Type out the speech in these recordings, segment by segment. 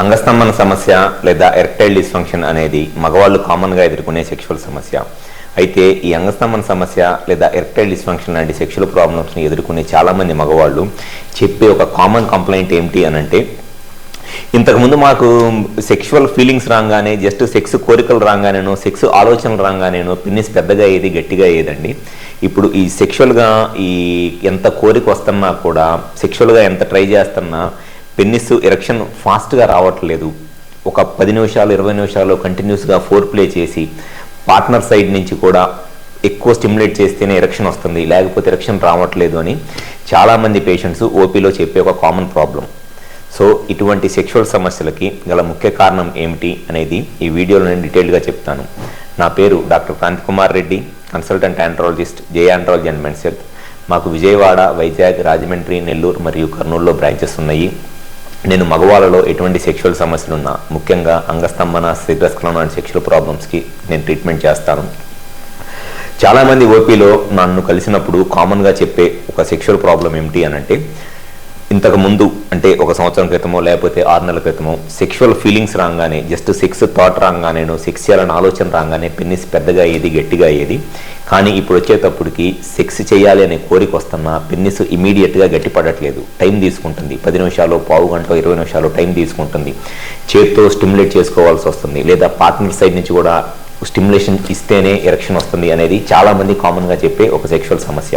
అంగస్తంభన సమస్య లేదా erectile dysfunction అనేది మగవాళ్ళు కామన్గా ఎదుర్కొనే సెక్షువల్ సమస్య. అయితే ఈ అంగస్తంభన సమస్య లేదా ఎరెక్టైల్ డిస్ఫంక్షన్ లాంటి సెక్షువల్ ప్రాబ్లమ్స్ని ఎదుర్కొనే చాలామంది మగవాళ్ళు చెప్పే ఒక కామన్ కంప్లైంట్ ఏమిటి అని అంటే ఇంతకుముందు మాకు సెక్షువల్ ఫీలింగ్స్ రాగానే జస్ట్ సెక్స్ కోరికలు రాగానేనో సెక్స్ ఆలోచనలు రాగానేనో పిన్నిస్ పెద్దగా అయ్యేది గట్టిగా అయ్యేదండి. ఇప్పుడు ఈ సెక్షువల్గా ఈ ఎంత కోరిక వస్తున్నా కూడా సెక్షువల్గా ఎంత ట్రై చేస్తున్నా పెన్నిస్ ఎరక్షన్ ఫాస్ట్గా రావట్లేదు. ఒక పది నిమిషాలు ఇరవై నిమిషాలు కంటిన్యూస్గా ఫోర్ ప్లే చేసి పార్ట్నర్ సైడ్ నుంచి కూడా ఎక్కువ స్టిమ్యులేట్ చేస్తేనే ఎరక్షన్ వస్తుంది. లేకపోతే ఎరక్షన్ రావట్లేదు అని చాలామంది పేషెంట్స్ ఓపీలో చెప్పే ఒక కామన్ ప్రాబ్లం సో ఇటువంటి సెక్షువల్ సమస్యలకి గల ముఖ్య కారణం ఏమిటి అనేది ఈ వీడియోలో నేను డీటెయిల్గా చెప్తాను. నా పేరు doctor Kanthi Kumar Reddy consultant andrologist J andrology and men's health మాకు విజయవాడ వైజాగ్ రాజమండ్రి నెల్లూరు మరియు కర్నూలులో బ్రాంచెస్ ఉన్నాయి. నేను మగవాళ్ళలో ఎటువంటి సెక్షువల్ సమస్యలున్నా ముఖ్యంగా అంగస్తంభన శీఘ్రస్ఖలనం అండ్ సెక్షువల్ ప్రాబ్లమ్స్కి నేను ట్రీట్మెంట్ చేస్తాను. చాలామంది ఓపీలో నన్ను కలిసినప్పుడు కామన్గా చెప్పే ఒక సెక్షువల్ ప్రాబ్లం ఏమిటి అని అంటే ఇంతకు ముందు అంటే ఒక సంవత్సరం క్రితమో లేకపోతే ఆరు నెలల క్రితమో సెక్షువల్ ఫీలింగ్స్ రాగానే జస్ట్ సెక్స్ థాట్ రాగానే సెక్స్ చేయాలని ఆలోచన రాగానే పెన్నిస్ పెద్దగా అయ్యేది గట్టిగా అయ్యేది. కానీ ఇప్పుడు వచ్చేటప్పటికి సెక్స్ చేయాలి అనే కోరిక వస్తున్నా పెన్నిస్ ఇమీడియట్గా గట్టిపడట్లేదు. టైం తీసుకుంటుంది. పది నిమిషాలు పావు గంట ఇరవై నిమిషాలు టైం తీసుకుంటుంది. చేత్తో స్టిమ్యులేట్ చేసుకోవాల్సి వస్తుంది. లేదా పార్ట్నర్ సైడ్ నుంచి కూడా స్టిమ్యులేషన్ ఇస్తేనే ఎరక్షన్ వస్తుంది అనేది చాలామంది కామన్గా చెప్పే ఒక సెక్షువల్ సమస్య.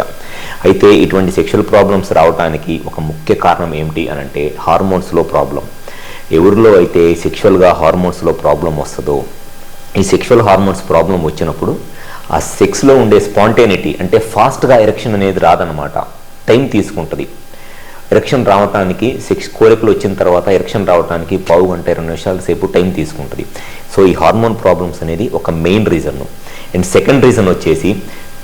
అయితే ఇటువంటి సెక్షువల్ ప్రాబ్లమ్స్ రావడానికి ఒక ముఖ్య కారణం ఏమిటి అని అంటే హార్మోన్స్లో ప్రాబ్లం ఎవరిలో అయితే సెక్షువల్గా హార్మోన్స్లో ప్రాబ్లం వస్తుందో ఈ సెక్షువల్ హార్మోన్స్ ప్రాబ్లం వచ్చినప్పుడు ఆ సెక్స్లో ఉండే స్పాంటేనిటీ అంటే ఫాస్ట్గా ఎరక్షన్ అనేది రాదనమాట టైం తీసుకుంటుంది. ఎరక్షన్ రావటానికి సెక్స్ కోరికలు వచ్చిన తర్వాత ఎరక్షన్ రావడానికి పావు గంట ఇరవై నిమిషాల సేపు టైం తీసుకుంటుంది. సో ఈ హార్మోన్ ప్రాబ్లమ్స్ అనేది ఒక main reason and second reason వచ్చేసి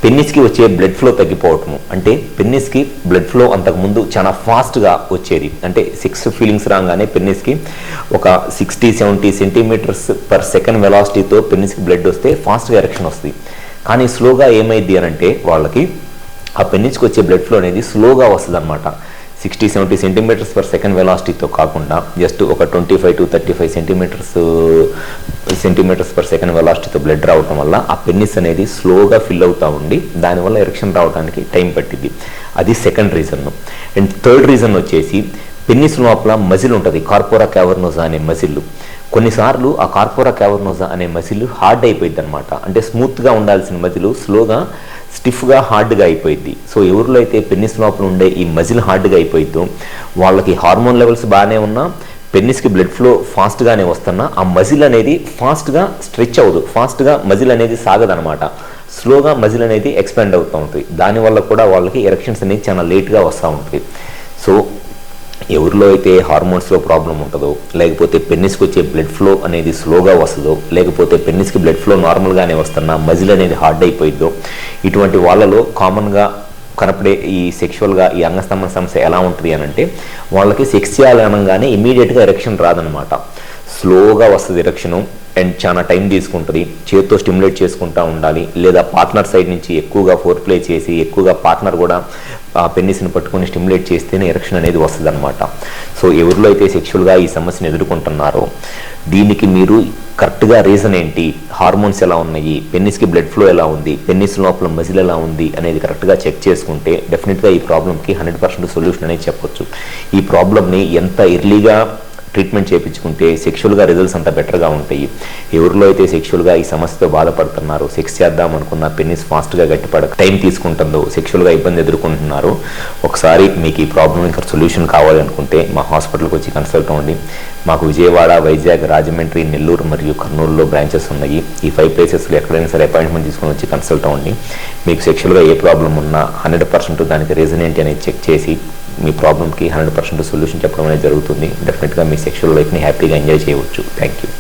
పెన్నిస్కి వచ్చే బ్లడ్ ఫ్లో తగ్గిపోవటము. అంటే పెన్నిస్కి బ్లడ్ ఫ్లో అంతకుముందు చాలా ఫాస్ట్గా వచ్చేది. అంటే సిక్స్ ఫీలింగ్స్ రాగానే పెన్నిస్కి ఒక sixty seventy centimetres per second వెలాసిటీతో పెన్నిస్కి బ్లడ్ వస్తే ఫాస్ట్గా ఎరక్షన్ వస్తుంది. కానీ స్లోగా ఏమైంది అని అంటే వాళ్ళకి ఆ పెన్నిస్కి వచ్చే బ్లడ్ ఫ్లో అనేది స్లోగా వస్తుంది అనమాట sixty seventy centimetres per second వెలాసిటీతో కాకుండా జస్ట్ ఒక twenty five to thirty five centimetres centimetres per second వెలాసిటీతో blood రావటం వల్ల ఆ పెన్నిస్ అనేది స్లోగా ఫిల్ అవుతూ ఉండి దానివల్ల ఎరక్షన్ రావడానికి టైం పట్టింది. అది second reason and third reason వచ్చేసి పెన్నిస్ లోపల మజిల్ ఉంటుంది కార్పోరా క్యావర్నోజా అనే మజిల్ కొన్నిసార్లు ఆ కార్పోరా క్యావర్నోజా అనే మజిల్ హార్డ్ అయిపోయింది అనమాట అంటే స్మూత్గా ఉండాల్సిన మజిలు స్లోగా స్టిఫ్గా హార్డ్గా అయిపోయింది సో ఎవరిలో అయితే పెన్నిస్ లోపల ఉండే ఈ మజిల్ హార్డ్గా అయిపోయిద్దో. వాళ్ళకి హార్మోన్ లెవెల్స్ బాగానే ఉన్నా పెన్నిస్కి బ్లడ్ ఫ్లో ఫాస్ట్గానే వస్తున్నా ఆ మజిల్ అనేది ఫాస్ట్గా స్ట్రెచ్ అవ్వదు. ఫాస్ట్గా మజిల్ అనేది సాగదనమాట. స్లోగా మజిల్ అనేది ఎక్స్పాండ్ అవుతూ ఉంటుంది. దానివల్ల కూడా వాళ్ళకి ఎరక్షన్స్ అనేది చాలా లేట్గా వస్తూ ఉంటుంది సో ఎవరిలో అయితే హార్మోన్స్లో ప్రాబ్లం ఉంటుందో లేకపోతే పెన్నిస్కి వచ్చే బ్లడ్ ఫ్లో అనేది స్లోగా వస్తుందో లేకపోతే పెన్నిస్కి బ్లడ్ ఫ్లో నార్మల్గానే వస్తున్నా మజిల్ అనేది హార్డ్ అయిపోయిద్దో ఇటువంటి వాళ్ళలో కామన్గా కనపడే ఈ సెక్షువల్గా ఈ అంగస్తంభన సమస్య ఎలా ఉంటుంది అని అంటే వాళ్ళకి సెక్స్ చేయాలనగానే ఇమీడియట్గా ఎరక్షన్ రాదనమాట స్లోగా వస్తుంది ఎరక్షను అండ్ చాలా టైం తీసుకుంటుంది. చేతితో స్టిమ్యులేట్ చేసుకుంటూ ఉండాలి. లేదా పార్ట్నర్ సైడ్ నుంచి ఎక్కువగా ఫోర్ ప్లే చేసి ఎక్కువగా పార్ట్నర్ కూడా ఆ పెన్నిస్ని పట్టుకొని స్టిమ్యులేట్ చేస్తేనే ఎరక్షన్ అనేది వస్తుంది అనమాట సో ఎవరిలో అయితే సెక్షువల్గా ఈ సమస్యను ఎదుర్కొంటున్నారో దీనికి మీరు కరెక్ట్గా రీజన్ ఏంటి? హార్మోన్స్ ఎలా ఉన్నాయి? పెన్నిస్కి బ్లడ్ ఫ్లో ఎలా ఉంది? పెన్నిస్ లోపల మజిల్ ఎలా ఉంది? అనేది కరెక్ట్గా చెక్ చేసుకుంటే డెఫినెట్గా ఈ ప్రాబ్లంకి హండ్రెడ్ పర్సెంట్ సొల్యూషన్ అనేది చెప్పొచ్చు. ఈ ప్రాబ్లమ్ని ఎంత ఎర్లీగా ట్రీట్మెంట్ చేయించుకుంటే సెక్షువల్గా రిజల్ట్స్ అంత బెటర్గా ఉంటాయి. ఎవరిలో అయితే సెక్షువల్గా ఈ సమస్యతో బాధపడుతున్నారో. సెక్స్ చేద్దాం అనుకున్న పెన్నిస్ ఫాస్ట్గా గట్టిపడ టైం తీసుకుంటుందో సెక్షువల్గా ఇబ్బంది ఎదుర్కొంటున్నారో. ఒకసారి మీకు ఈ ప్రాబ్లం ఇంకా సొల్యూషన్ కావాలనుకుంటే మా హాస్పిటల్కి వచ్చి కన్సల్ట్ అవ్వండి. మాకు విజయవాడ వైజాగ్ రాజమండ్రి నెల్లూరు మరియు కర్నూలులో బ్రాంచెస్ ఉన్నాయి. ఈ ఫైవ్ ప్లేసెస్లో ఎక్కడైనా సరే అపాయింట్మెంట్ తీసుకొని వచ్చి కన్సల్ట్ అవ్వండి. మీకు సెక్షువల్గా ఏ ప్రాబ్లం ఉన్నా హండ్రెడ్ పర్సెంట్ దానికి రీజన్ ఏంటి అనేది చెక్ చేసి మీ ప్రాబ్లమ్కి హండ్రెడ్ పర్సెంట్ సొల్యూషన్ చెప్పడం అనేది జరుగుతుంది. డెఫినెట్గా మీ సెక్షువల్ లైఫ్ని హ్యాపీగా ఎంజాయ్ చేయవచ్చు. Thank you